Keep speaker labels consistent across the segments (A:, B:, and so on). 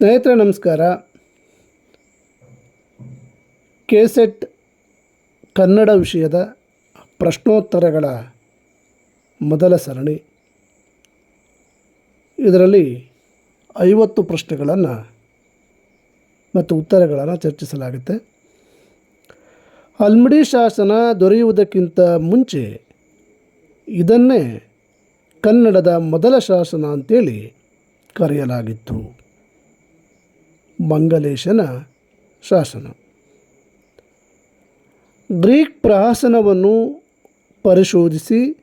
A: ಸ್ನೇಹಿತರೆ, ನಮಸ್ಕಾರ. ಕೆಸೆಟ್ ಕನ್ನಡ ವಿಷಯದ ಪ್ರಶ್ನೋತ್ತರಗಳ ಮೊದಲ ಸರಣಿ. ಇದರಲ್ಲಿ ಐವತ್ತು ಪ್ರಶ್ನೆಗಳನ್ನು ಮತ್ತು ಉತ್ತರಗಳನ್ನು ಚರ್ಚಿಸಲಾಗುತ್ತೆ. ಅಲ್ಮಡಿ ಶಾಸನ ದೊರೆಯುವುದಕ್ಕಿಂತ ಮುಂಚೆ ಇದನ್ನೇ ಕನ್ನಡದ ಮೊದಲ ಶಾಸನ ಅಂತೇಳಿ ಕರೆಯಲಾಗಿತ್ತು. ಮಂಗಲೇಶನ ಶಾಸನ. ಗ್ರೀಕ್ ಪ್ರಹಸನವನ್ನು ಪರಿಶೋಧಿಸಿ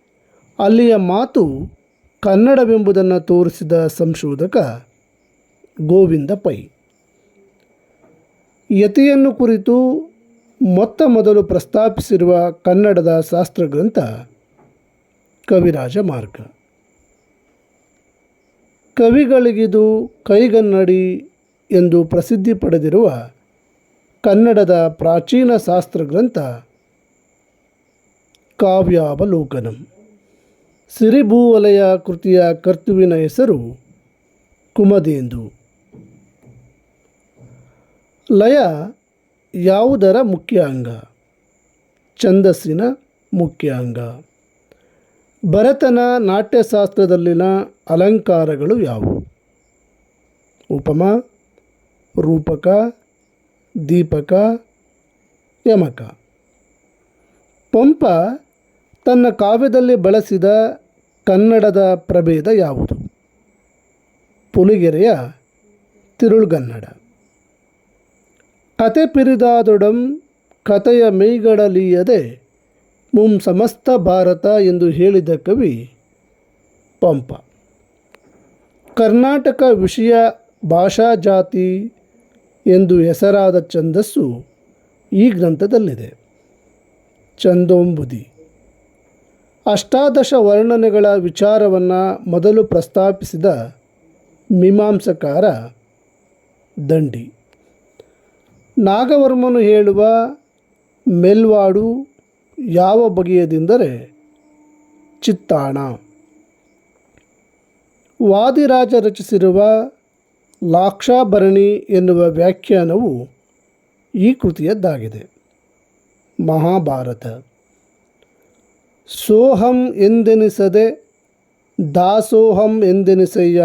A: ಅಲ್ಲಿಯ ಮಾತು ಕನ್ನಡವೆಂಬುದನ್ನು ತೋರಿಸಿದ ಸಂಶೋಧಕ ಗೋವಿಂದ ಪೈ. ಯತಿಯನ್ನು ಕುರಿತು ಮೊತ್ತ ಮೊದಲು ಪ್ರಸ್ತಾಪಿಸಿರುವ ಕನ್ನಡದ ಶಾಸ್ತ್ರಗ್ರಂಥ ಕವಿರಾಜ ಮಾರ್ಗ. ಕವಿಗಳಿಗಿದು ಕೈಗನ್ನಡಿ ಎಂದು ಪ್ರಸಿದ್ಧಿ ಪಡೆದಿರುವ ಕನ್ನಡದ ಪ್ರಾಚೀನ ಶಾಸ್ತ್ರ ಗ್ರಂಥ ಕಾವ್ಯಾವಲೋಕನಂ. ಸಿರಿಭೂವಲಯ ಕೃತಿಯ ಕರ್ತುವಿನ ಹೆಸರು ಕುಮದೇಂದು. ಲಯ ಯಾವುದರ ಮುಖ್ಯ ಅಂಗ ಛಂದಸ್ಸಿನ ಮುಖ್ಯ ಅಂಗ ಭರತನ ನಾಟ್ಯಶಾಸ್ತ್ರದಲ್ಲಿನ ಅಲಂಕಾರಗಳು ಯಾವುವು? ಉಪಮ ರೂಪಕ, ದೀಪಕ, ಯಮಕ. ಪಂಪ ತನ್ನ ಕಾವ್ಯದಲ್ಲಿ ಬಳಸಿದ ಕನ್ನಡದ ಪ್ರಭೇದ ಯಾವುದು? ಪುಲಿಗೆರೆಯ ತಿರುಳುಗನ್ನಡ. ಕತೆ ಪಿರಿದಾದೊಡಂ ಕತೆಯ ಮೈಗಡಲಿಯದೆ ಮುಂ ಸಮಸ್ತ ಭಾರತ ಎಂದು ಹೇಳಿದ ಕವಿ ಪಂಪ. ಕರ್ನಾಟಕ ವಿಷಯ ಭಾಷಾ ಜಾತಿ ಎಂದು ಹೆಸರಾದ ಛಂದಸ್ಸು ಈ ಗ್ರಂಥದಲ್ಲಿದೆ. ಚಂದೋಂಬುದಿ ಅಷ್ಟಾದಶ ವರ್ಣನೆಗಳ ವಿಚಾರವನ್ನು ಮೊದಲು ಪ್ರಸ್ತಾಪಿಸಿದ ಮೀಮಾಂಸಕಾರ ದಂಡಿ. ನಾಗವರ್ಮನು ಹೇಳುವ ಮೆಲ್ವಾಡು ಯಾವ ಬಗೆಯದೆಂದರೆ ಚಿತ್ತಾಣ. ವಾದಿರಾಜ ರಚಿಸಿರುವ ಲಾಕ್ಷಾಭರಣಿ ಎನ್ನುವ ವ್ಯಾಖ್ಯಾನವು ಈ ಕೃತಿಯದ್ದಾಗಿದೆ. ಮಹಾಭಾರತ. ಸೋಹಂ ಎಂದೆನಿಸದೆ ದಾಸೋಹಂ ಎಂದೆನಿಸಯ್ಯ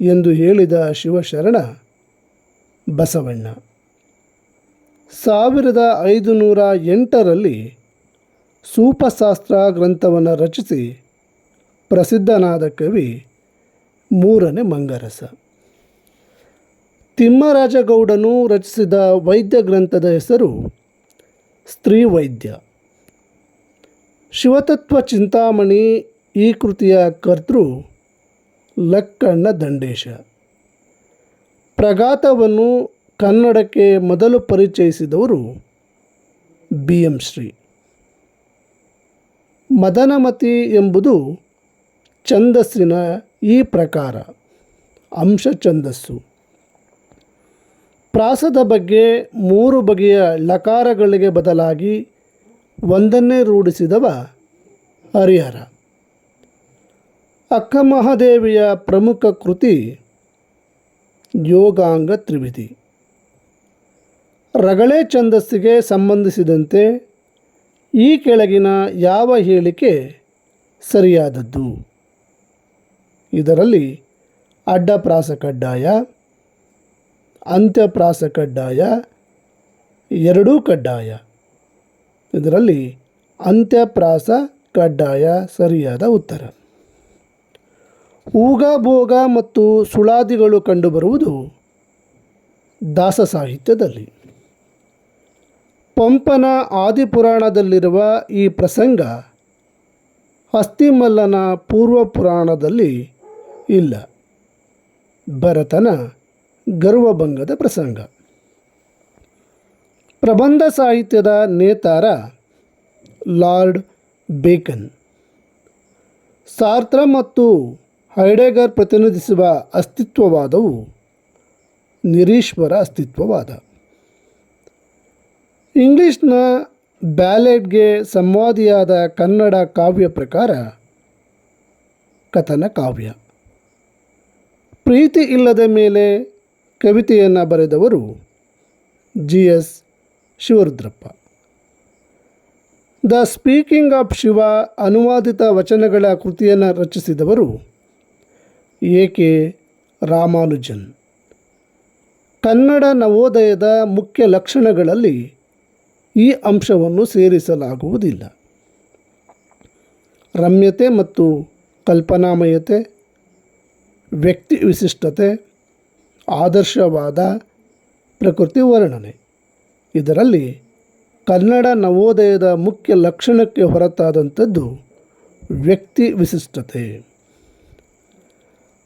A: ಎಂದು ಹೇಳಿದ ಶಿವಶರಣ ಬಸವಣ್ಣ. ಸಾವಿರದ ಐದುನೂರ ಎಂಟರಲ್ಲಿ ಸೂಪಶಾಸ್ತ್ರ ಗ್ರಂಥವನ್ನು ರಚಿಸಿ ಪ್ರಸಿದ್ಧನಾದ ಕವಿ ಮೂರನೇ ಮಂಗರಸ. ತಿಮ್ಮರಾಜಗೌಡನು ರಚಿಸಿದ ವೈದ್ಯ ಗ್ರಂಥದ ಹೆಸರು ಸ್ತ್ರೀ ವೈದ್ಯ. ಶಿವತತ್ವ ಚಿಂತಾಮಣಿ ಈ ಕೃತಿಯ ಕರ್ತೃ ಲಕ್ಕಣ್ಣ ದಂಡೇಶ. ಪ್ರಗಾತವನ್ನು ಕನ್ನಡಕ್ಕೆ ಮೊದಲು ಪರಿಚಯಿಸಿದವರು ಬಿ ಎಂ ಶ್ರೀ. ಮದನಮತಿ ಎಂಬುದು ಛಂದಸ್ಸಿನ ಈ ಪ್ರಕಾರ, ಅಂಶ ಛಂದಸ್ಸು. ಪ್ರಾಸದ ಬಗ್ಗೆ ಮೂರು ಬಗೆಯ ಲಕಾರಗಳಿಗೆ ಬದಲಾಗಿ ಒಂದನ್ನೇ ರೂಢಿಸಿದವ ಹರಿಹರ. ಅಕ್ಕಮಹಾದೇವಿಯ ಪ್ರಮುಖ ಕೃತಿ ಯೋಗಾಂಗ ತ್ರಿವಿಧಿ. ರಗಳೆ ಛಂದಸ್ಸಿಗೆ ಸಂಬಂಧಿಸಿದಂತೆ ಈ ಕೆಳಗಿನ ಯಾವ ಹೇಳಿಕೆ ಸರಿಯಾದದ್ದು? ಇದರಲ್ಲಿ ಅಡ್ಡಪ್ರಾಸ ಕಡ್ಡಾಯ ಅಂತ್ಯಪ್ರಾಸ ಕಡ್ಡಾಯ ಎರಡೂ ಕಡ್ಡಾಯ. ಇದರಲ್ಲಿ ಅಂತ್ಯಪ್ರಾಸ ಕಡ್ಡಾಯ ಸರಿಯಾದ ಉತ್ತರ. ಊಗ, ಭೋಗ ಮತ್ತು ಸುಳಾದಿಗಳು ಕಂಡುಬರುವುದು ದಾಸ ಸಾಹಿತ್ಯದಲ್ಲಿ. ಪಂಪನ ಆದಿಪುರಾಣದಲ್ಲಿರುವ ಈ ಪ್ರಸಂಗ ಹಸ್ತಿಮಲ್ಲನ ಪೂರ್ವ ಪುರಾಣದಲ್ಲಿ ಇಲ್ಲ. ಭರತನ ಗರ್ವಭಂಗದ ಪ್ರಸಂಗ. ಪ್ರಬಂಧ ಸಾಹಿತ್ಯದ ನೇತಾರ ಲಾರ್ಡ್ ಬೇಕನ್. ಸಾರ್ತ್ರ ಮತ್ತು ಹೈಡೆಗರ್ ಪ್ರತಿನಿಧಿಸುವ ಅಸ್ತಿತ್ವವಾದವು ನಿರೀಶ್ವರ ಅಸ್ತಿತ್ವವಾದ. ಇಂಗ್ಲಿಷ್ನ ಬ್ಯಾಲೆಟ್ಗೆ ಸಂವಾದಿಯಾದ ಕನ್ನಡ ಕಾವ್ಯ ಪ್ರಕಾರ ಕಥನ ಕಾವ್ಯ. ಪ್ರೀತಿ ಇಲ್ಲದ ಮೇಲೆ ಕವಿತೆಯನ್ನು ಬರೆದವರು G S Shivarudrappa. The speaking of Shiva ಅನುವಾದಿತ ವಚನಗಳ ಕೃತಿಯನ್ನು ರಚಿಸಿದವರು ಎ ಕೆ ರಾಮಾನುಜನ್. ಕನ್ನಡ ನವೋದಯದ ಮುಖ್ಯ ಲಕ್ಷಣಗಳಲ್ಲಿ ಈ ಅಂಶವನ್ನು ಸೇರಿಸಲಾಗುವುದಿಲ್ಲ. ರಮ್ಯತೆ ಮತ್ತು ಕಲ್ಪನಾಮಯತೆ, ವ್ಯಕ್ತಿ ವಿಶಿಷ್ಟತೆ ಆದರ್ಶವಾದ ಪ್ರಕೃತಿ ವರ್ಣನೆ. ಇದರಲ್ಲಿ ಕನ್ನಡ ನವೋದಯದ ಮುಖ್ಯ ಲಕ್ಷಣಕ್ಕೆ ಹೊರತಾದಂಥದ್ದು ವ್ಯಕ್ತಿ ವಿಶಿಷ್ಟತೆ.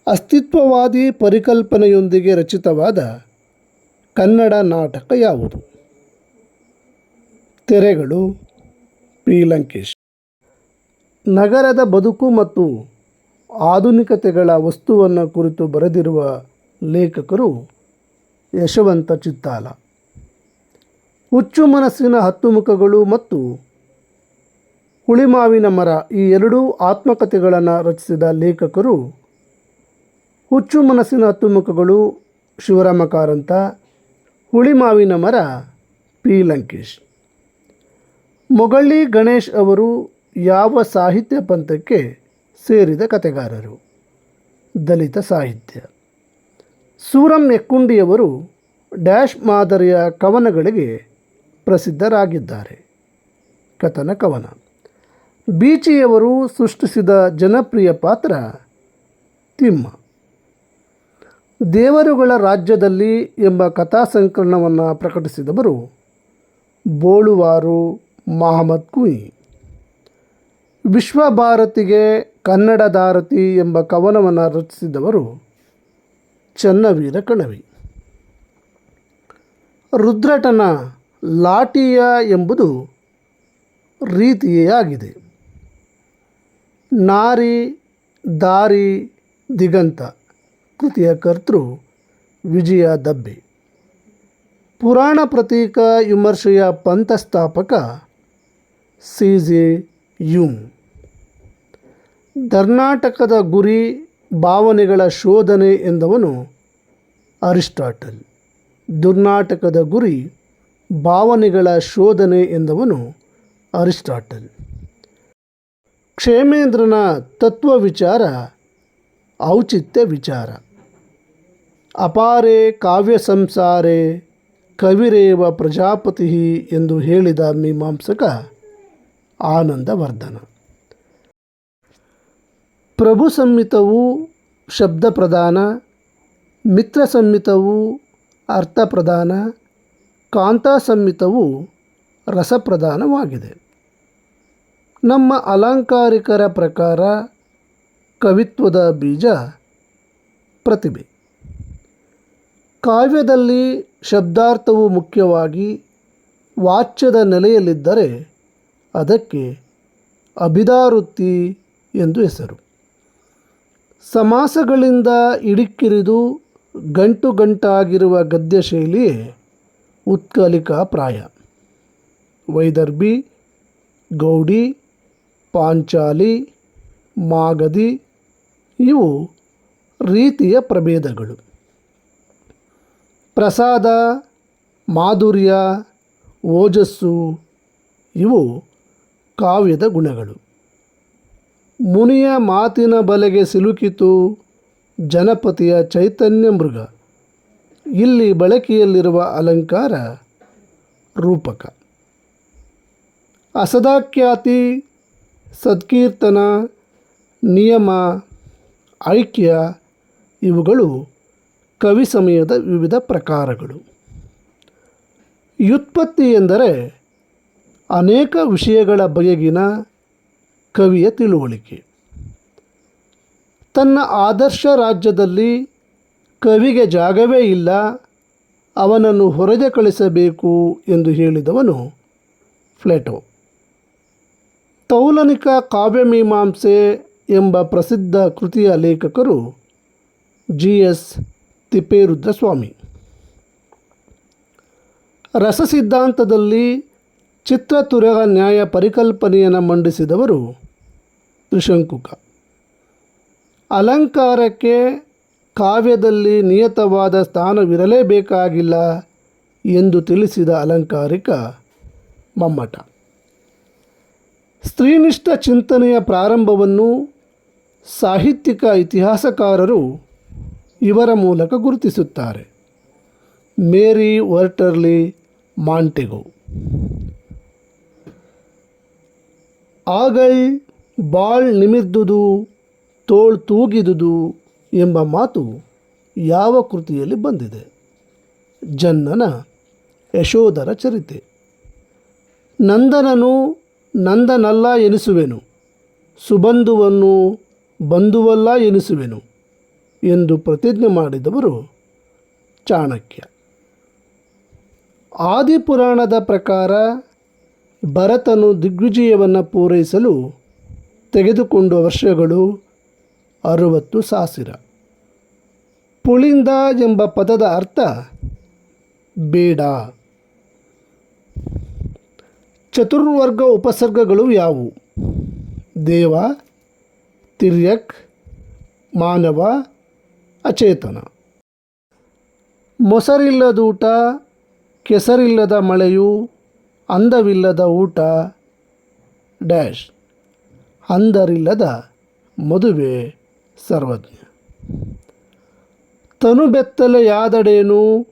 A: ಅಸ್ತಿತ್ವವಾದಿ ಪರಿಕಲ್ಪನೆಯೊಂದಿಗೆ ರಚಿತವಾದ ಕನ್ನಡ ನಾಟಕ ಯಾವುದು? ತೆರೆಗಳು ಪಿ. ಲಂಕೇಶ್. ನಗರದ ಬದುಕು ಮತ್ತು ಆಧುನಿಕತೆಗಳ ವಸ್ತುವನ್ನು ಕುರಿತು ಬರೆದಿರುವ ಲೇಖಕರು ಯಶವಂತ ಚಿತ್ತಾಲ. ಹುಚ್ಚು ಮನಸ್ಸಿನ ಹತ್ತು ಮುಖಗಳು ಮತ್ತು ಹುಳಿಮಾವಿನ ಮರ ಈ ಎರಡೂ ಆತ್ಮಕಥೆಗಳನ್ನು ರಚಿಸಿದ ಲೇಖಕರು ಹುಚ್ಚು ಮನಸ್ಸಿನ ಹತ್ತು ಮುಖಗಳು ಶಿವರಾಮ ಕಾರಂತ ಹುಳಿಮಾವಿನ ಮರ ಪಿ. ಲಂಕೇಶ್. ಮೊಗಳ್ಳಿ ಗಣೇಶ್ ಅವರು ಯಾವ ಸಾಹಿತ್ಯ ಪಂಥಕ್ಕೆ ಸೇರಿದ ಕತೆಗಾರರು ದಲಿತ ಸಾಹಿತ್ಯ. ಸೂರಂ ಎಕ್ಕುಂಡಿಯವರು ಡ್ಯಾಶ್ ಮಾದರಿಯ ಕವನಗಳಿಗೆ ಪ್ರಸಿದ್ಧರಾಗಿದ್ದಾರೆ. ಕಥನ ಕವನ. ಬೀಚಿಯವರು ಸೃಷ್ಟಿಸಿದ ಜನಪ್ರಿಯ ಪಾತ್ರ ತಿಮ್ಮ. ದೇವರುಗಳ ರಾಜ್ಯದಲ್ಲಿ ಎಂಬ ಕಥಾ ಸಂಕಲನವನ್ನು ಪ್ರಕಟಿಸಿದವರು ಬೋಳುವಾರು ಮಹಮ್ಮದ್ ಕುಯಿ ವಿಶ್ವಭಾರತಿಗೆ ಕನ್ನಡದಾರತಿ ಎಂಬ ಕವನವನ್ನು ರಚಿಸಿದವರು ಚನ್ನವೀರ ಕಣವಿ. ರುದ್ರಟನ ಲಾಟಿಯ ಎಂಬುದು ರೀತಿಯೇ ಆಗಿದೆ ನಾರಿ, ದಾರಿ, ದಿಗಂತ ಕೃತಿಯ ಕರ್ತೃ ವಿಜಯ ದಬ್ಬೆ. ಪುರಾಣ ಪ್ರತೀಕ ವಿಮರ್ಶೆಯ ಪಂಥಸ್ಥಾಪಕ ಸಿ ಜೆ ಯುಂಗ್ ಕರ್ನಾಟಕದ ಗುರಿ ಭಾವನೆಗಳ ಶೋಧನೆ ಎಂದವನು ಅರಿಸ್ಟಾಟಲ್. ದುರ್ನಾಟಕದ ಗುರಿ ಭಾವನೆಗಳ ಶೋಧನೆ ಎಂದವನು ಅರಿಸ್ಟಾಟಲ್. ಕ್ಷೇಮೇಂದ್ರನ ತತ್ವ ವಿಚಾರ ಔಚಿತ್ಯ ವಿಚಾರ. ಅಪಾರೆ ಕಾವ್ಯ ಸಂಸಾರೆ ಕವಿರೇವ ಪ್ರಜಾಪತಿ ಎಂದು ಹೇಳಿದ ಮೀಮಾಂಸಕ ಆನಂದವರ್ಧನ. ಪ್ರಭು ಸಂಹಿತವು ಶಬ್ದ ಪ್ರಧಾನ, ಮಿತ್ರ ಸಂಹಿತವು ಅರ್ಥ ಪ್ರಧಾನ, ಕಾಂತ ಸಂಹಿತವು ರಸಪ್ರಧಾನವಾಗಿದೆ ನಮ್ಮ ಅಲಂಕಾರಿಕರ ಪ್ರಕಾರ ಕವಿತ್ವದ ಬೀಜ ಪ್ರತಿಭೆ. ಕಾವ್ಯದಲ್ಲಿ ಶಬ್ದಾರ್ಥವು ಮುಖ್ಯವಾಗಿ ವಾಚ್ಯದ ನೆಲೆಯಲ್ಲಿದ್ದರೆ ಅದಕ್ಕೆ ಅಭಿದಾವೃತ್ತಿ ಎಂದು ಹೆಸರು. ಸಮಾಸಗಳಿಂದ ಇಡಿಕ್ಕಿರಿದು ಗಂಟು ಗಂಟಾಗಿರುವ ಗದ್ಯ ಶೈಲಿ ಉತ್ಕಲಿಕಾ ಪ್ರಾಯ. ವೈದರ್ಭಿ, ಗೌಡಿ, ಪಾಂಚಾಲಿ ಮಾಗದಿ ಇವು ರೀತಿಯ ಪ್ರಭೇದಗಳು. ಪ್ರಸಾದ, ಮಾಧುರ್ಯ, ಓಜಸ್ಸು ಇವು ಕಾವ್ಯದ ಗುಣಗಳು. ಮುನಿಯ ಮಾತಿನ ಬಲೆಗೆ ಸಿಲುಕಿತು ಜನಪತಿಯ ಚೈತನ್ಯ ಮೃಗ. ಇಲ್ಲಿ ಬಳಕೆಯಲ್ಲಿರುವ ಅಲಂಕಾರ ರೂಪಕ. ಅಸದಾಖ್ಯಾತಿ ಸತ್ಕೀರ್ತನ ನಿಯಮ, ಐಕ್ಯ ಇವುಗಳು ಕವಿ ಸಮಯದ ವಿವಿಧ ಪ್ರಕಾರಗಳು. ವ್ಯುತ್ಪತ್ತಿ ಎಂದರೆ ಅನೇಕ ವಿಷಯಗಳ ಬಗೆಗಿನ ಕವಿಯ ತಿಳುವಳಿಕೆ. ತನ್ನ ಆದರ್ಶ ರಾಜ್ಯದಲ್ಲಿ ಕವಿಗೆ ಜಾಗವೇ ಇಲ್ಲ, ಅವನನ್ನು ಹೊರಗೆ ಕಳಿಸಬೇಕು ಎಂದು ಹೇಳಿದವನು ಫ್ಲೇಟೋ ತೌಲನಿಕ ಕಾವ್ಯಮೀಮಾಂಸೆ ಎಂಬ ಪ್ರಸಿದ್ಧ ಕೃತಿಯ ಲೇಖಕರು ಜಿ ಎಸ್ ತಿಪ್ಪೇರುದ್ರಸ್ವಾಮಿ. ರಸ ಸಿದ್ಧಾಂತದಲ್ಲಿ ಚಿತ್ರತುರಗ ನ್ಯಾಯ ಪರಿಕಲ್ಪನೆಯನ್ನು ಮಂಡಿಸಿದವರು ತ್ರಿಶಂಕುಕ. ಅಲಂಕಾರಕ್ಕೆ ಕಾವ್ಯದಲ್ಲಿ ನಿಯತವಾದ ಸ್ಥಾನವಿರಲೇಬೇಕಾಗಿಲ್ಲ ಎಂದು ತಿಳಿಸಿದ ಅಲಂಕಾರಿಕ ಮಮ್ಮಟ. ಸ್ತ್ರೀನಿಷ್ಠ ಚಿಂತನೆಯ ಪ್ರಾರಂಭವನ್ನು ಸಾಹಿತ್ಯಿಕ ಇತಿಹಾಸಕಾರರು ಇವರ ಮೂಲಕ ಗುರುತಿಸುತ್ತಾರೆ. Mary Wortley Montagu. ಆಗಳ್ ಬಾಳ್ ನಿಮಿದ್ದುದು, ತೋಳ್ ತೂಗಿದುದು ಎಂಬ ಮಾತು ಯಾವ ಕೃತಿಯಲ್ಲಿ ಬಂದಿದೆ? ಜನ್ನನ ಯಶೋಧರ ಚರಿತೆ. ನಂದನನು ನಂದನಲ್ಲ ಎನಿಸುವೆನು, ಸುಬಂಧುವನ್ನು ಬಂಧುವಲ್ಲ ಎನಿಸುವೆನು ಎಂದು ಪ್ರತಿಜ್ಞೆ ಮಾಡಿದವರು ಚಾಣಕ್ಯ. ಆದಿಪುರಾಣದ ಪ್ರಕಾರ ಭರತನು ದಿಗ್ವಿಜಯವನ್ನು ಪೂರೈಸಲು ತೆಗೆದುಕೊಂಡ ವರ್ಷಗಳು ಅರುವತ್ತು ಸಾವಿರ ಪುಳಿಂದ ಎಂಬ ಪದದ ಅರ್ಥ ಬೇಡ. ಚತುರ್ವರ್ಗ ಉಪಸರ್ಗಗಳು ಯಾವುವು? ದೇವ, ತಿರ್ಯಕ್, ಮಾನವ, ಅಚೇತನ. ಮೊಸರಿಲ್ಲದೂಟ ಕೆಸರಿಲ್ಲದ ಮಳೆಯು ಅಂದವಿಲ್ಲದ ಊಟ ಡ್ಯಾಶ್, ಅಂದರಿಲ್ಲದ ಮದುವೆ ಸರ್ವಜ್ಞ. ತನು ಬೆತ್ತಲೆಯಾದಡೇನು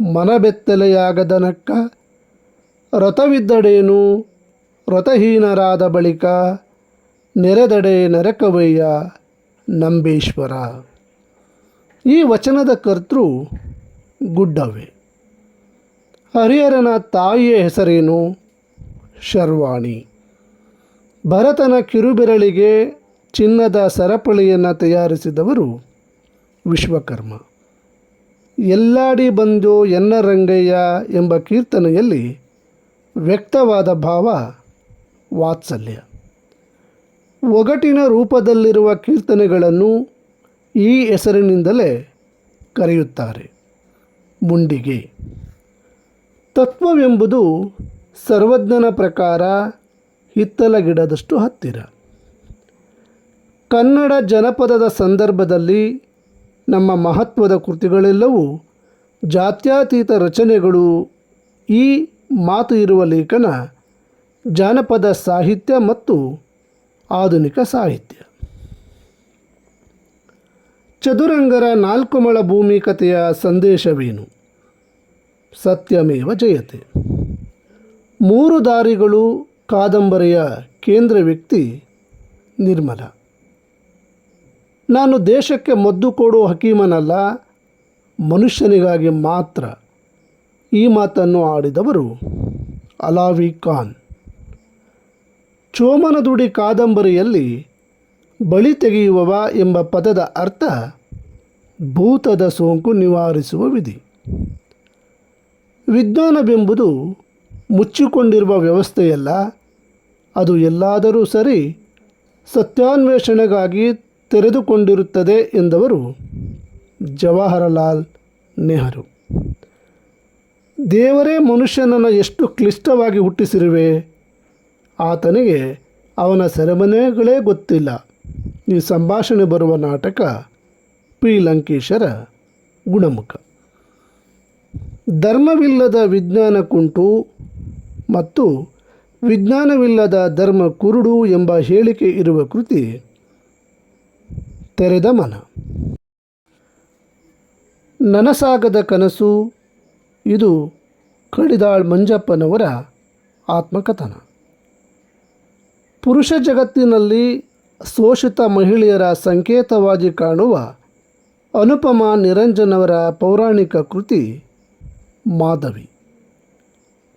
A: ಮನ ಬೆತ್ತಲೆಯಾಗದನಕ್ಕ ರಥವಿದ್ದಡೇನು, ರಥಹೀನರಾದ ಬಳಿಕ ನೆರೆದಡೆ ನರಕವಯ್ಯ ನಂಬೇಶ್ವರ. ಈ ವಚನದ ಕರ್ತೃ ಗುಡ್ಡವ್ವೆ ಹರಿಹರನ ತಾಯಿಯ ಹೆಸರೇನು? ಶರ್ವಾಣಿ. ಭರತನ ಕಿರುಬೆರಳಿಗೆ ಚಿನ್ನದ ಸರಪಳಿಯನ್ನು ತಯಾರಿಸಿದವರು ವಿಶ್ವಕರ್ಮ. ಎಲ್ಲಾಡಿ ಬಂದು ಎನ್ನ ರಂಗಯ್ಯ ಎಂಬ ಕೀರ್ತನೆಯಲ್ಲಿ ವ್ಯಕ್ತವಾದ ಭಾವ ವಾತ್ಸಲ್ಯ. ಒಗಟಿನ ರೂಪದಲ್ಲಿರುವ ಕೀರ್ತನೆಗಳನ್ನು ಈ ಹೆಸರಿನಿಂದಲೇ ಕರೆಯುತ್ತಾರೆ. ಮುಂಡಿಗೆ. ತತ್ವವೆಂಬುದು ಸರ್ವಜ್ಞನ ಪ್ರಕಾರ ಹಿತ್ತಲ ಗಿಡದಷ್ಟು ಹತ್ತಿರ. ಕನ್ನಡ ಜನಪದದ ಸಂದರ್ಭದಲ್ಲಿ ನಮ್ಮ ಮಹತ್ವದ ಕೃತಿಗಳೆಲ್ಲವೂ ಜಾತ್ಯಾತೀತ ರಚನೆಗಳು ಈ ಮಾತು ಇರುವ ಲೇಖನ ಜಾನಪದ ಸಾಹಿತ್ಯ ಮತ್ತು ಆಧುನಿಕ ಸಾಹಿತ್ಯ. ಚದುರಂಗರ ನಾಲ್ಕು ಮಳ ಭೂಮಿ ಕಥೆಯ ಸಂದೇಶವೇನು? ಸತ್ಯಮೇವ ಜಯತೆ. ಮೂರು ದಾರಿಗಳು ಕಾದಂಬರಿಯ ಕೇಂದ್ರ ವ್ಯಕ್ತಿ ನಿರ್ಮಲ. ನಾನು ದೇಶಕ್ಕೆ ಮದ್ದು ಕೊಡುವ ಹಕೀಮನಲ್ಲ, ಮನುಷ್ಯನಿಗಾಗಿ ಮಾತ್ರ ಈ ಮಾತನ್ನು ಆಡಿದವರು ಅಲಾವಿ ಖಾನ್. ಚೋಮನದುಡಿ ಕಾದಂಬರಿಯಲ್ಲಿ ಬಳಿ ತೆಗೆಯುವವ ಎಂಬ ಪದದ ಅರ್ಥ ಭೂತದ ಸೋಂಕು ನಿವಾರಿಸುವ ವಿಧಿ. ವಿಜ್ಞಾನವೆಂಬುದು ಮುಚ್ಚಿಕೊಂಡಿರುವ ವ್ಯವಸ್ಥೆಯಲ್ಲ. ಅದು ಎಲ್ಲಾದರೂ ಸರಿ ಸತ್ಯಾನ್ವೇಷಣೆಗಾಗಿ ತೆರೆದುಕೊಂಡಿರುತ್ತದೆ ಎಂದವರು ಜವಾಹರಲಾಲ್ ನೆಹರು. ದೇವರೇ ಮನುಷ್ಯನನ್ನು ಎಷ್ಟು ಕ್ಲಿಷ್ಟವಾಗಿ ಹುಟ್ಟಿಸಿರುವೆ? ಆತನಿಗೆ ಅವನ ಸೆರೆಮನೆಗಳೇ ಗೊತ್ತಿಲ್ಲ. ಈ ಸಂಭಾಷಣೆ ಬರುವ ನಾಟಕ ಪಿ. ಲಂಕೇಶರ ಗುಣಮುಖ. ಧರ್ಮವಿಲ್ಲದ ವಿಜ್ಞಾನ ಕುಂಟು ಮತ್ತು ವಿಜ್ಞಾನವಿಲ್ಲದ ಧರ್ಮ ಕುರುಡು ಎಂಬ ಹೇಳಿಕೆ ಇರುವ ಕೃತಿ ತೆರೆದ ಮನ. ನನಸಾಗದ ಕನಸು, ಇದು ಕಡಿದಾಳ್ ಮಂಜಪ್ಪನವರ ಆತ್ಮಕಥನ. ಪುರುಷ ಜಗತ್ತಿನಲ್ಲಿ ಶೋಷಿತ ಮಹಿಳೆಯರ ಸಂಕೇತವಾಗಿ ಕಾಣುವ ಅನುಪಮ ನಿರಂಜನವರ ಪೌರಾಣಿಕ ಕೃತಿ ಮಾಧವಿ.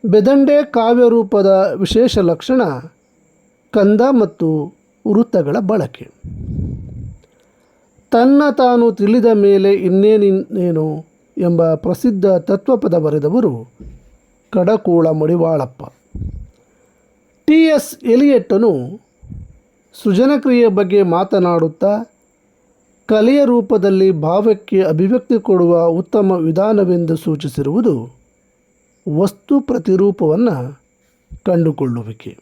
A: ಬೆದಂಡೆ ಕಾವ್ಯರೂಪದ ವಿಶೇಷ ಲಕ್ಷಣ ಕಂದ ಮತ್ತು ವೃತ್ತಗಳ ಬಳಕೆ. ತನ್ನ ತಾನು ತಿಳಿದ ಮೇಲೆ ಇನ್ನೇನಿನ್ನೇನು ಎಂಬ ಪ್ರಸಿದ್ಧ ತತ್ವಪದ ಬರೆದವರು ಕಡಕೂಳ ಮಡಿವಾಳಪ್ಪ. ಟಿ ಎಸ್ ಎಲಿಯಟ್ಟನು ಸೃಜನಕ್ರಿಯೆ ಬಗ್ಗೆ ಮಾತನಾಡುತ್ತಾ ಕಲೆಯ ರೂಪದಲ್ಲಿ ಭಾವಕ್ಕೆ ಅಭಿವ್ಯಕ್ತಿ ಕೊಡುವ ಉತ್ತಮ ವಿಧಾನವೆಂದು ಸೂಚಿಸಿರುವುದು ವಸ್ತು ಪ್ರತಿರೂಪವನ್ನು ಕಂಡುಕೊಳ್ಳುವಿಕೆ.